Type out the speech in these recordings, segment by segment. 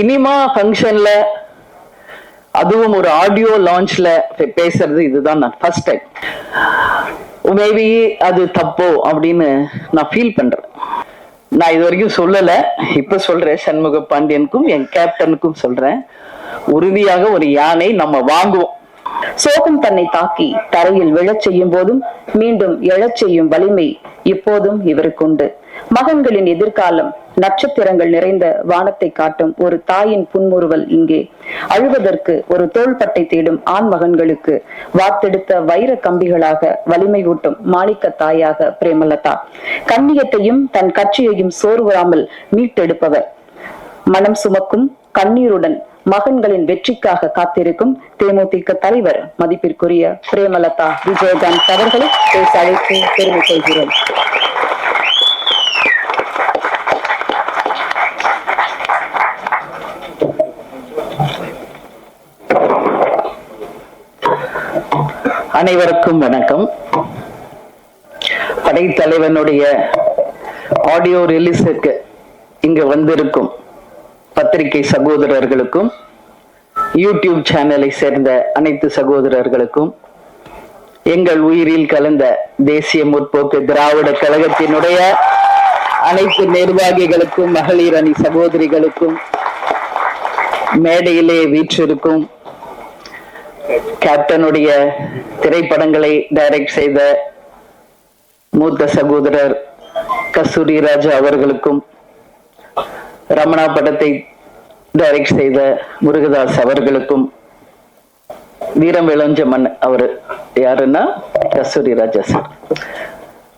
Cinema ஃபங்க்ஷன்ல அதுவும் ஒரு ஆடியோ லான்ச்ல பேசுறது இதுதான் நான் ஃபர்ஸ்ட் டைம் மேபி அது தப்போ அப்படின்னு நான் ஃபீல் பண்றேன். நான் இது வரைக்கும் சொல்லல. இப்ப சொல்றேன். சண்முக பாண்டியனுக்கும் என் கேப்டனுக்கும் சொல்றேன். உறுதியாக ஒரு யானை நம்ம வாங்குவோம். சோகம் தன்னை தாக்கி தரையில் விழச் செய்யும் போதும் மீண்டும் எழச் செய்யும் வலிமை இப்போதும் இவருக்குண்டு மகன்களின் எதிர்காலம் நட்சத்திரங்கள் நிறைந்த வானத்தை காட்டும் ஒரு தாயின் புன்முறுவல் இங்கே. அழுவதற்கு ஒரு தோள்பட்டை தேடும் ஆண் மகன்களுக்கு வாத்தெடுத்த வைர கம்பிகளாக வலிமை ஊட்டும் மாணிக்க தாயாக பிரேமலதா. கண்ணியத்தையும் தன் கட்சியையும் சோர்வராமல் மீட்டெடுப்பவர். மனம் சுமக்கும் கண்ணீருடன் மகன்களின் வெற்றிக்காக காத்திருக்கும் தேமுதிக தலைவர் மதிப்பிற்குரிய பிரேமலதா. விஜயகாந்த் அவர்களை பேச அழைத்து பெருமை கொள்கிறோம். அனைவருக்கும் வணக்கம். படைத்தலைவனுடைய ஆடியோ ரிலீஸுக்கு இங்க வந்திருக்கும் பத்திரிகை சகோதரர்களுக்கும் யூடியூப் சேனலை சேர்ந்த அனைத்து சகோதரர்களுக்கும் எங்கள் உயிரில் கலந்த தேசிய முற்போக்கு திராவிட கழகத்தினுடைய அனைத்து நிர்வாகிகளுக்கும் மகளிர் அணி சகோதரிகளுக்கும் மேடையிலே வீற்றிருக்கும் கேப்டனுடைய திரைப்படங்களை டைரக்ட் செய்த மூத்த சகோதரர் கஸ்தூரி ராஜா அவர்களுக்கும் ரமணா படத்தை டைரக்ட் செய்த முருகதாஸ் அவர்களுக்கும் வீரம் விளஞ்சமன் அவரு யாருன்னா கஸ்தூரி ராஜா சார்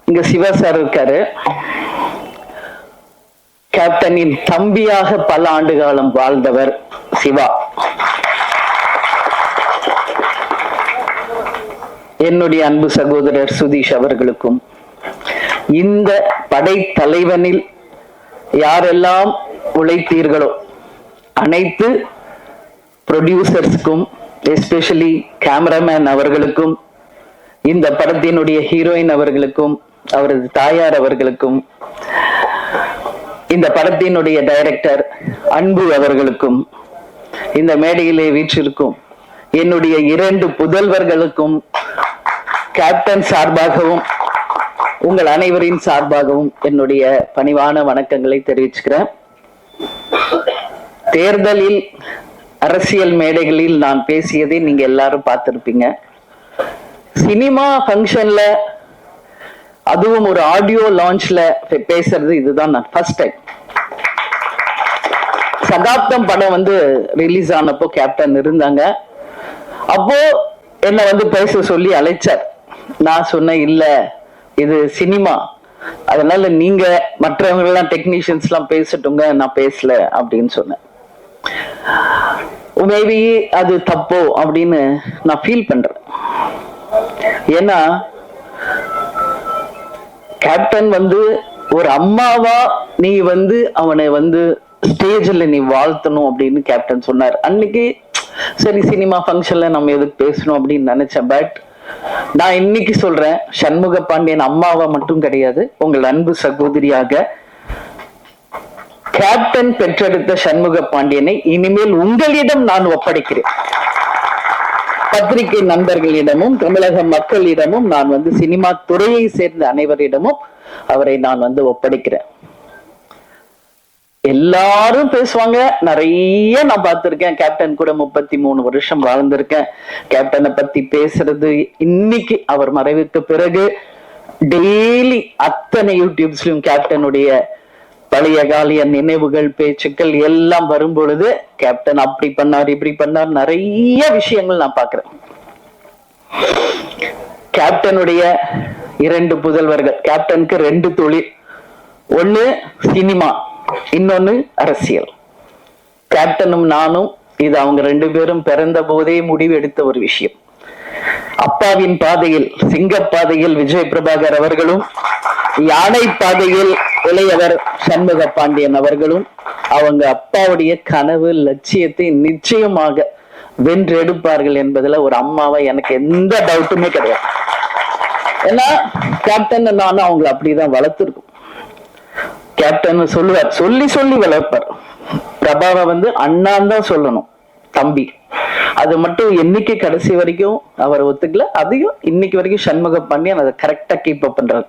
இங்க சிவா சார் இருக்காரு. கேப்டனின் தம்பியாக பல ஆண்டு காலம் வாழ்ந்தவர் சிவா. என்னுடைய அன்பு சகோதரர் சுதீஷ் அவர்களுக்கும் இந்த படைத்தலைவனில் யாரெல்லாம் உழைத்தீர்களோ அனைத்து ப்ரொடியூசர்ஸ்க்கும் எஸ்பெஷலி கேமராமேன் அவர்களுக்கும் இந்த படத்தினுடைய ஹீரோயின் அவர்களுக்கும் அவரது தாயார் அவர்களுக்கும் இந்த படத்தினுடைய டைரக்டர் அன்பு அவர்களுக்கும் இந்த மேடையிலே வீற்றிருக்கும் என்னுடைய இரண்டு புதல்வர்களுக்கும் கேப்டன் சார்பாகவும் உங்கள் அனைவரின் சார்பாகவும் என்னுடைய பணிவான வணக்கங்களை தெரிவிச்சுக்கிறேன். தேர்தலில் அரசியல் மேடைகளில் நான் பேசியதை நீங்க எல்லாரும் பார்த்திருப்பீங்க. சினிமா ஃபங்க்ஷன்ல அதுவும் ஒரு ஆடியோ லான்ச்ல பேசுறது இதுதான் நான் ஃபர்ஸ்ட் டைம் சகாப்தம் படம் வந்து ரிலீஸ் ஆனப்போ கேப்டன் இருந்தாங்க. அப்போ என்ன வந்து பேச சொல்லி அழைச்சார். நான் சொன்னேன் இல்ல இது சினிமா. அதனால நீங்க மற்றவங்க எல்லாம் டெக்னீஷியன்ஸ் எல்லாம் பேசட்டுங்க நான் பேசல அப்படின்னு சொன்னேன். மேபி அது தப்போ அப்படின்னு நான் ஃபீல் பண்றேன். ஏன்னா கேப்டன் வந்து ஒரு அம்மாவா நீ வந்து அவனை வந்து ஸ்டேஜில் நீ வாழ்த்தணும் அப்படின்னு கேப்டன் சொன்னார். அன்னைக்கு சரி சினிமா ஃபங்க்ஷன்ல நம்ம எதுக்கு பேசணும் அப்படின்னு நினைச்சேன். பட் நான் இன்னைக்கு சொல்றேன் சண்முக பாண்டியன் அம்மாவா மட்டும் கிடையாது உங்கள் அன்பு சகோதரியாக கேப்டன் பெற்றெடுத்த சண்முக பாண்டியனை இனிமேல் உங்களிடம் நான் ஒப்படைக்கிறேன். பத்திரிகை நண்பர்களிடமும் தமிழக மக்களிடமும் நான் வந்து சினிமா துறையை சேர்ந்த அனைவரிடமும் அவரை நான் வந்து ஒப்படைக்கிறேன். எல்லாரும் பேசுவாங்க. நிறைய நான் பார்த்திருக்கேன். கேப்டன் கூட முப்பத்தி மூணு வருஷம் வாழ்ந்திருக்கேன். கேப்டனை பத்தி பேசுறது இன்னைக்கு அவர் மறைவுக்கு பிறகு டெய்லி அத்தனை யூடியூப்ஸ்லயும் கேப்டனுடைய பழைய காலிய நினைவுகள் பேச்சுக்கள் எல்லாம் வரும் பொழுது கேப்டன் அப்படி பண்ணார் இப்படி பண்ணார் நிறைய விஷயங்கள் நான் பாக்குறேன் கேப்டனுடைய இரண்டு புதல்வர்கள் கேப்டனுக்கு ரெண்டு தொழில். ஒண்ணு சினிமா இன்னொன்னு அரசியல். கேப்டனும் நானும் இது அவங்க ரெண்டு பேரும் பிறந்த போதே முடிவு எடுத்த ஒரு விஷயம். அப்பாவின் பாதையில் சிங்க பாதையில் விஜய் பிரபாகர் அவர்களும் யானை பாதையில் இளையவர் சண்முக பாண்டியன் அவர்களும் அவங்க அப்பாவுடைய கனவு லட்சியத்தை நிச்சயமாக வென்றெடுப்பார்கள் என்பதுல ஒரு அம்மாவை எனக்கு எந்த டவுட்டுமே கிடையாது. ஏன்னா கேப்டன் நானும் அவங்களை அப்படிதான் வளர்த்துருக்கோம். கேப்டன் சொல்லுவார் சொல்லி சொல்லி வளர்ப்பார். பிரபாவை வந்து அண்ணான் தான் சொல்லணும். தம்பி. அது மட்டும் என்னைக்கு கடைசி வரைக்கும் அவர் ஒத்துக்கல அதையும் இன்னைக்கு வரைக்கும் சண்முகம் பண்ணி அதை கரெக்டா கீப் அப் பண்றாரு.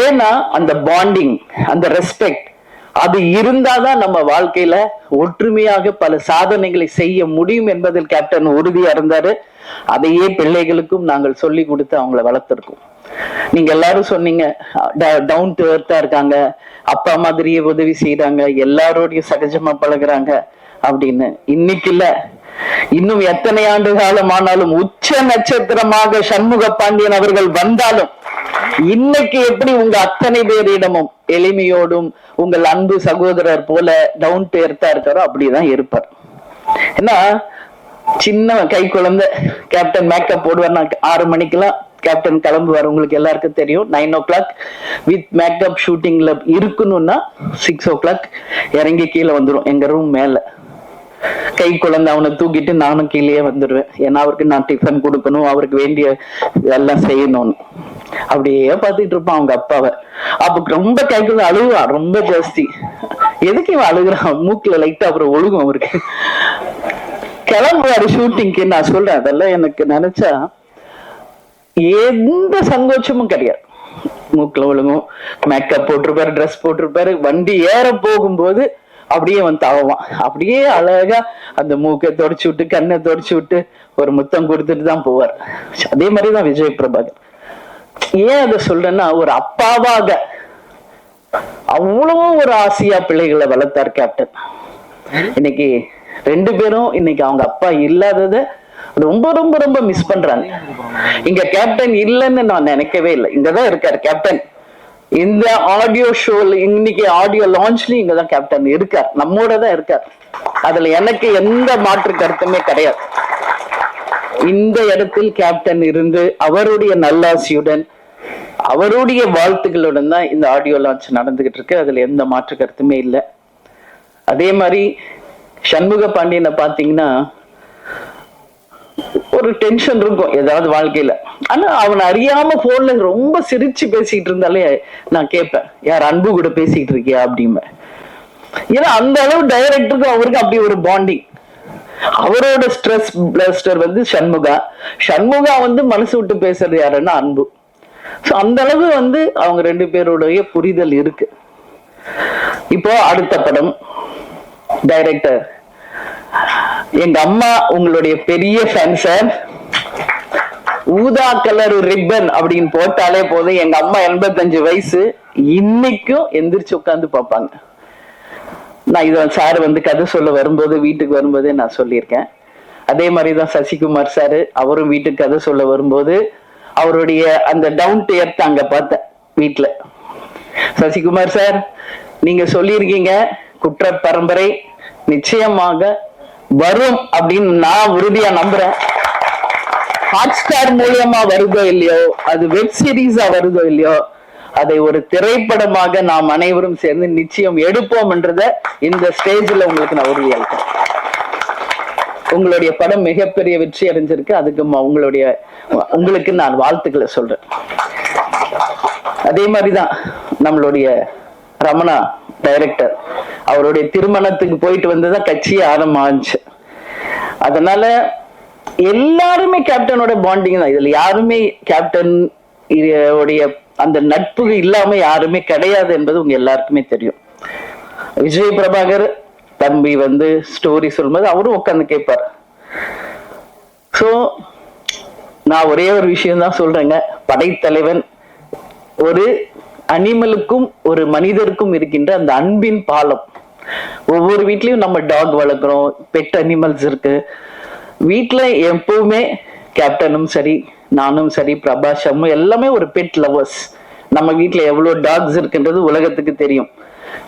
ஏன்னா அந்த பாண்டிங் அந்த ரெஸ்பெக்ட் அது இருந்தாதான் நம்ம வாழ்க்கையில ஒற்றுமையாக பல சாதனைகளை செய்ய முடியும் என்பதில் கேப்டன் உறுதியா இருந்தாரு. அதையே பிள்ளைகளுக்கும் நாங்கள் சொல்லி கொடுத்து அவங்கள வளர்த்திருக்கோம். நீங்க எல்லாரும் சொன்னீங்க டவுன் டு எர்த்தா இருக்காங்க அப்பா மாதிரியே உதவி செய்யறாங்க எல்லாரோடையும் சகஜமா பழகுறாங்க அப்படின்னு. இன்னைக்கு இல்ல. இன்னும் எத்தனை ஆண்டு காலம் ஆனாலும் உச்ச நட்சத்திரமாக சண்முக பாண்டியன் அவர்கள் வந்தாலும் இன்னைக்கு எப்படி உங்க அத்தனை பேரிடமும் எளிமையோடும் உங்கள் அன்பு சகோதரர் போல டவுன் டு எர்த்தா இருக்காரோ அப்படிதான் இருப்பார். ஏன்னா சின்ன கை குழந்தை கேப்டன் மேக்கப் போடுவார் நான் ஆறு மணிக்கெல்லாம் கேப்டன் கிளம்புவார். உங்களுக்கு எல்லாருக்கும் தெரியும். Nine o'clock with makeup ஷூட்டிங்ல இருக்கணும்னா சிக்ஸ் ஓ கிளாக் இறங்கி கீழே வந்துரும். எங்க ரூம் மேல. கை குழந்தை அவனை தூக்கிட்டு நானும் கீழேயே வந்துடுவேன் ஏன்னா அவருக்கு நான் டிஃபன் கொடுக்கணும். அவருக்கு வேண்டிய எல்லாம் செய்யணும்னு. அப்படியே பார்த்துட்டு இருப்பான் அவங்க அப்பாவை. அப்ப ரொம்ப கைக்குள்ள அழுகுவா அழுவான் ரொம்ப ஜாஸ்தி. எதுக்கு இவன் அழுகுறான்? மூக்குல லைட்டா அப்புறம் ஒழுகும் அவருக்கு. கிளம்புவாரு ஷூட்டிங்க்கு நான் சொல்றேன். அதெல்லாம் எனக்கு நினைச்சா எந்த சங்கோச்சமும் கிடையாது. மூக்குல ஒழுங்கும் மேக்கப் போட்டிருப்பாரு ட்ரெஸ் போட்டிருப்பாரு வண்டி ஏற போகும்போது அப்படியே வந்து தாவான் அப்படியே அழகா அந்த மூக்கை தொடச்சு விட்டு கண்ணை தொடச்சு விட்டு ஒரு முத்தம் கொடுத்துட்டு தான் போவார். அதே மாதிரிதான் விஜய் பிரபாகர். ஏன் அதை சொல்றேன்னா ஒரு அப்பாவாக அவ்வளவு ஒரு ஆசையா பிள்ளைகளை வளர்த்தார் கேப்டன் இன்னைக்கு ரெண்டு பேரும் இன்னைக்கு அவங்க அப்பா இல்லாதத ரொம்ப ரொம்ப ரொம்ப மிஸ் பண்றாங்க. இங்க கேப்டன் இல்லைன்னு நான் நினைக்கவே இல்லை. இங்கதான் இருக்காரு கேப்டன் இந்த ஆடியோ ஷோல இன்னைக்கு ஆடியோ லான்ச்லயும் இங்கதான் கேப்டன் இருக்கார். நம்மோட தான் இருக்கார். அதுல எனக்கு எந்த மாற்று கருத்துமே கிடையாது. இந்த இடத்தில் கேப்டன் இருந்து அவருடைய நல்லாசியுடன் அவருடைய வாழ்த்துக்களுடன் தான் இந்த ஆடியோ லான்ச் நடந்துகிட்டு இருக்கு. அதுல எந்த மாற்று கருத்துமே இல்லை. அதே மாதிரி சண்முக பாண்டியனை பாத்தீங்கன்னா ஒரு டென்ஷன் இருக்கும் ஏதாவது வாழ்க்கையில. ஆனா அவனை அறியாம போன்ல ரொம்ப சிரிச்சு பேசிட்டு இருந்தாலே நான் கேட்பேன் யார் அன்பு கூட பேசிட்டு இருக்கியா? அப்படிம்பேன் ஏன்னா அந்த அளவு டைரக்டருக்கும் அவருக்கு அப்படி ஒரு பாண்டிங் அவரோட ஸ்ட்ரெஸ் பிளஸ்டர் வந்து சண்முகா. சண்முகா வந்து மனசு விட்டு பேசுறது யாருன்னா அன்பு. ஸோ அந்த அளவு வந்து அவங்க ரெண்டு பேருடைய புரிதல் இருக்கு. இப்போ அடுத்த படம் டைரக்டர் எங்க அம்மா உங்களுடைய பெரிய ஃபேன் சார் ஊதா கலர் ரிப்பன் அப்படின்னு போட்டாலே போதும். எங்க அம்மா எண்பத்தஞ்சு வயசு. இன்னைக்கும் எந்திரிச்சு உட்காந்து பார்ப்பாங்க. நான் இதை சார் வந்து கதை சொல்ல வரும்போது வீட்டுக்கு வரும்போதே நான் சொல்லியிருக்கேன். அதே மாதிரி தான் சசிகுமார் சார் அவரும் வீட்டுக்கு கதை சொல்ல வரும்போது அவருடைய அந்த டவுன் டு எர்த் அங்க பார்த்தேன் வீட்டுல சசிகுமார் சார் நீங்க சொல்லியிருக்கீங்க குற்ற பரம்பரை நிச்சயமாக வரும் அப்படின்னு நான் உறுதியா நம்புறேன். ஹாட் ஸ்டார் மூலியமா வருதோ இல்லையோ அது வெப் சீரிஸா வருதோ இல்லையோ அதை ஒரு திரைப்படமாக நாம் அனைவரும் சேர்ந்து நிச்சயம் எடுப்போம் என்றத இந்த ஸ்டேஜ்ல உங்களுக்கு நான் உறுதியளிக்கிறேன். உங்களுடைய படம் மிகப்பெரிய வெற்றி அடைஞ்சிருக்கு. அதுக்கு உங்களுடைய உங்களுக்கு நான் வாழ்த்துக்களை சொல்றேன். அதே மாதிரிதான் நம்மளுடைய ரமணா டைரக்டர் அவருடைய திருமணத்துக்கு போயிட்டு வந்துதான் கட்சி ஆரம்பிச்சு அதனால எல்லாருமே கேப்டனோட பாண்டிங் தான். இதுல யாருமே கேப்டன் உடைய அந்த நட்பு இல்லாம யாருமே கிடையாது என்பது உங்க எல்லாருக்குமே தெரியும். விஜய் பிரபாகர் தம்பி வந்து ஸ்டோரி சொல்லும்போது அவரும் உட்காந்து கேட்பார். சோ நான் ஒரே ஒரு விஷயம் தான் சொல்றேங்க. படைத்தலைவன் ஒரு அனிமலுக்கும் ஒரு மனிதருக்கும் இருக்கின்ற அந்த அன்பின் பாலம். ஒவ்வொரு வீட்லயும் நம்ம டாக் வளர்க்குறோம் பெட் அனிமல்ஸ் இருக்கு. வீட்ல எப்பவுமே கேப்டனும் சரி நானும் சரி பிரபாஷமும் எல்லாமே ஒரு பெட் லவர்ஸ் நம்ம வீட்டுல எவ்வளவு டாக்ஸ் இருக்குன்றது உலகத்துக்கு தெரியும்.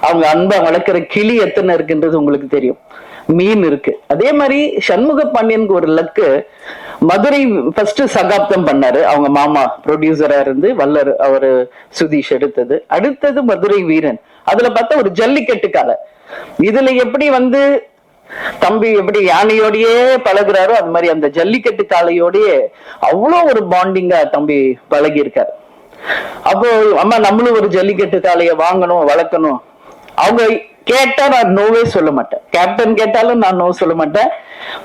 அவங்க அன்பா வளர்க்குற கிளி எத்தனை இருக்குன்றது உங்களுக்கு தெரியும். மீன் இருக்கு. அதே மாதிரி சண்முக பாண்டியனுக்கு ஒரு லக்கு மதுரை ஃபர்ஸ்ட் சகாப்தம் பண்ணாரு. அவங்க மாமா ப்ரொடியூசரா இருந்து வல்லர் அவரு சுதீஷ் எடுத்தது. அடுத்தது மதுரை வீரன். அதுல பார்த்தா ஒரு ஜல்லிக்கட்டு கலை இதுல எப்படி வந்து தம்பி எப்படி யானையோடயே பழகுறாரோ அது மாதிரி அந்த ஜல்லிக்கட்டு காலையோடயே அவ்வளோ ஒரு பாண்டிங்கா தம்பி பழகி இருக்காரு அப்போ அம்மா நம்மளும் ஒரு ஜல்லிக்கட்டு காளைய வாங்கணும் வளர்க்கணும். அவங்க கேட்டா நான் நோவே சொல்ல மாட்டேன். கேப்டன் கேட்டாலும் நான் நோ சொல்ல மாட்டேன்.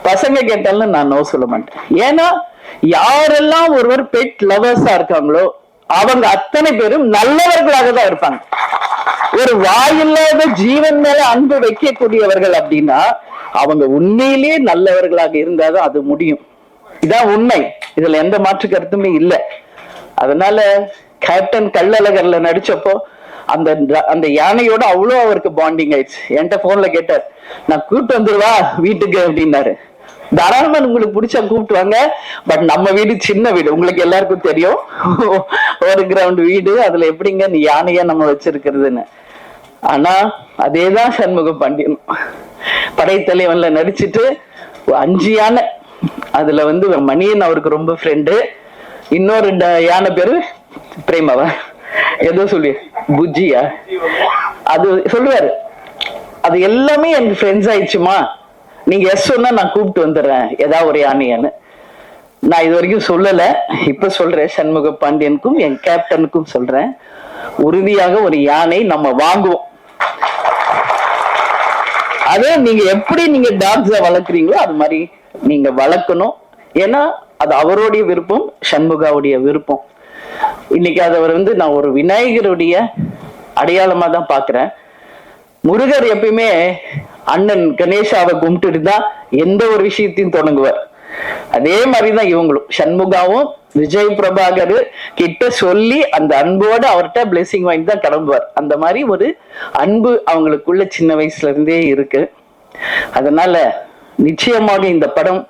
பசங்க கேட்டாலும் நான் நோ சொல்ல மாட்டேன். ஏன்னா யாரெல்லாம் ஒருவர் பெட் லவர்ஸா இருக்காங்களோ அவங்க அத்தனை பேரும் நல்லவர்களாக தான் இருப்பாங்க. ஒரு வாயில்லாத ஜீவன் மேல அன்பு வைக்கக்கூடியவர்கள் அப்படின்னா அவங்க உண்மையிலேயே நல்லவர்களாக இருந்தாதான் அது முடியும். இதான் உண்மை. இதுல எந்த மாற்று கருத்துமே இல்லை. அதனால கேப்டன் கள்ளழகர்ல நடிச்சப்போ அந்த அந்த யானையோட அவ்வளோ அவருக்கு பாண்டிங் ஆயிடுச்சு. என்கிட்ட போன்ல கேட்டார் நான் கூப்பிட்டு வந்துருவா வீட்டுக்கு அப்படின்னாரு. தாராளமா உங்களுக்கு பிடிச்சா கூப்பிட்டு வாங்க. பட் நம்ம வீடு சின்ன வீடு. உங்களுக்கு எல்லாருக்கும் தெரியும். ஒரு கிரவுண்ட் வீடு. அதுல எப்படிங்க நீ யானையா நம்ம வச்சிருக்கிறதுன்னு. ஆனா அதேதான் சண்முக பாண்டியன். படைத்தலைவன்ல நடிச்சிட்டு அஞ்சு யானை. அதுல வந்து மணியன் அவருக்கு ரொம்ப ஃப்ரெண்டு இன்னொரு யானை பேரு பிரேமாவா ஏதோ சொல்லி புஜ்ஜியா? அது சொல்லுவாரு. அது எல்லாமே எனக்கு ஃப்ரெண்ட்ஸ் ஆயிடுச்சுமா? நீங்க எஸ் சொன்னா நான் கூப்பிட்டு வந்துடுறேன். ஏதாவது ஒரு யானையான்னு. நான் இது வரைக்கும் சொல்லல. இப்ப சொல்றேன். சண்முக பாண்டியனுக்கும் என் கேப்டனுக்கும் சொல்றேன். உறுதியாக ஒரு யானை நம்ம வாங்குவோம். அதே நீங்க எப்படி நீங்க டாக்ஸ வளர்க்குறீங்களோ அது மாதிரி நீங்க வளர்க்கணும். ஏன்னா அது அவருடைய விருப்பம் சண்முகாவுடைய விருப்பம். இன்னைக்கு அதை வந்து நான் ஒரு விநாயகருடைய அடையாளமா தான் பாக்குறேன் முருகர் எப்பயுமே அண்ணன் கணேசாவை கும்பிட்டுட்டு தான் எந்த ஒரு விஷயத்தையும் தொடங்குவார். அதே மாதிரிதான் இவங்களும். சண்முகாவும் விஜய் பிரபாகர் கிட்ட சொல்லி அந்த அன்போட அவர்கிட்ட பிளெஸிங் வாங்கி தான் கிளம்புவார். அந்த மாதிரி ஒரு அன்பு அவங்களுக்குள்ள சின்ன வயசுல இருந்தே இருக்கு. அதனால நிச்சயமாக இந்த படம்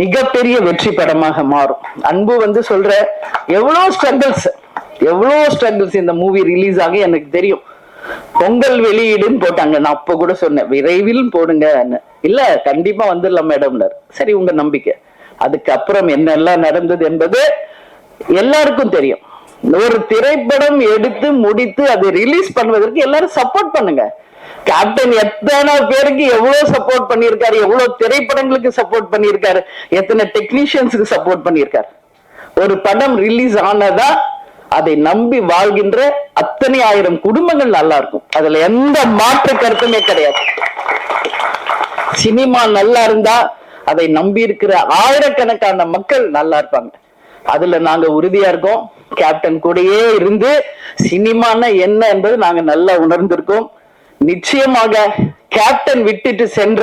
மிகப்பெரிய வெற்றி படமாக மாறும். அன்பு வந்து சொல்ற எவ்வளோ ஸ்ட்ரகிள்ஸ் எவ்வளோ ஸ்ட்ரகிள்ஸ் இந்த மூவி ரிலீஸ் ஆகி எனக்கு தெரியும். பொங்கல் வெளியீடுன்னு போட்டாங்க. நான் அப்ப கூட சொன்னேன் விரைவில் போடுங்க இல்ல கண்டிப்பா வந்துடலாம் மேடம்னர் சரி உங்க நம்பிக்கை. அதுக்கப்புறம் என்னெல்லாம் நடந்தது என்பது எல்லாருக்கும் தெரியும். ஒரு திரைப்படம் எடுத்து முடித்து அதை ரிலீஸ் பண்ணுவதற்கு எல்லாரும் சப்போர்ட் பண்ணுங்க. கேப்டன் எத்தனை பேருக்கு எவ்வளவு சப்போர்ட் பண்ணியிருக்காரு? எவ்வளவு திரைப்படங்களுக்கு சப்போர்ட் பண்ணியிருக்காரு? எத்தனை டெக்னீஷியன்ஸுக்கு சப்போர்ட் பண்ணியிருக்காரு? ஒரு படம் ரிலீஸ் ஆனதா அதை நம்பி வாழ்கின்ற அத்தனை ஆயிரம் குடும்பங்கள் நல்லா இருக்கும். அதுல எந்த மாற்று கருத்துமே கிடையாது. சினிமா நல்லா இருந்தா அதை நம்பி இருக்கிற ஆயிரக்கணக்கான மக்கள் நல்லா இருப்பாங்க. அதுல நாங்க உறுதியா இருக்கோம். கேப்டன் கூடயே இருந்து சினிமான்னா என்ன என்பது நாங்க நல்லா உணர்ந்திருக்கோம். நிச்சயமாக கேப்டன் விட்டுட்டு சென்ற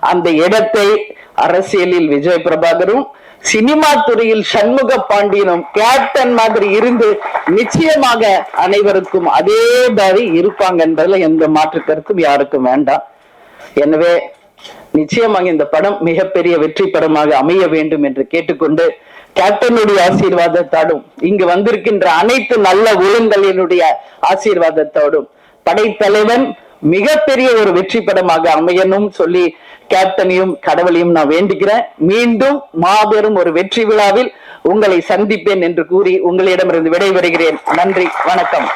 அந்த இடத்தை அரசியலில் விஜய் பிரபாகரும் சினிமா துறையில் சண்முக பாண்டியனும் கேப்டன் மாதிரி இருந்து நிச்சயமாக அனைவருக்கும் அதே மாதிரி இருப்பாங்க என்பதுல எந்த மாற்று கருத்தும் யாருக்கும் வேண்டாம். எனவே நிச்சயமாக இந்த படம் மிகப்பெரிய வெற்றி படமாக அமைய வேண்டும் என்று கேட்டுக்கொண்டு கேப்டனுடைய ஆசீர்வாதத்தோடும் இங்கு வந்திருக்கின்ற அனைத்து நல்ல உள்ளங்களினுடைய ஆசீர்வாதத்தோடும் படைத்தலைவன் மிகப்பெரிய ஒரு வெற்றி படமாக அமையணும் சொல்லி கேப்டனையும் கடவுளையும் நான் வேண்டுகிறேன். மீண்டும் மாபெரும் ஒரு வெற்றி விழாவில் உங்களை சந்திப்பேன் என்று கூறி உங்களிடமிருந்து விடைபெறுகிறேன். நன்றி வணக்கம்.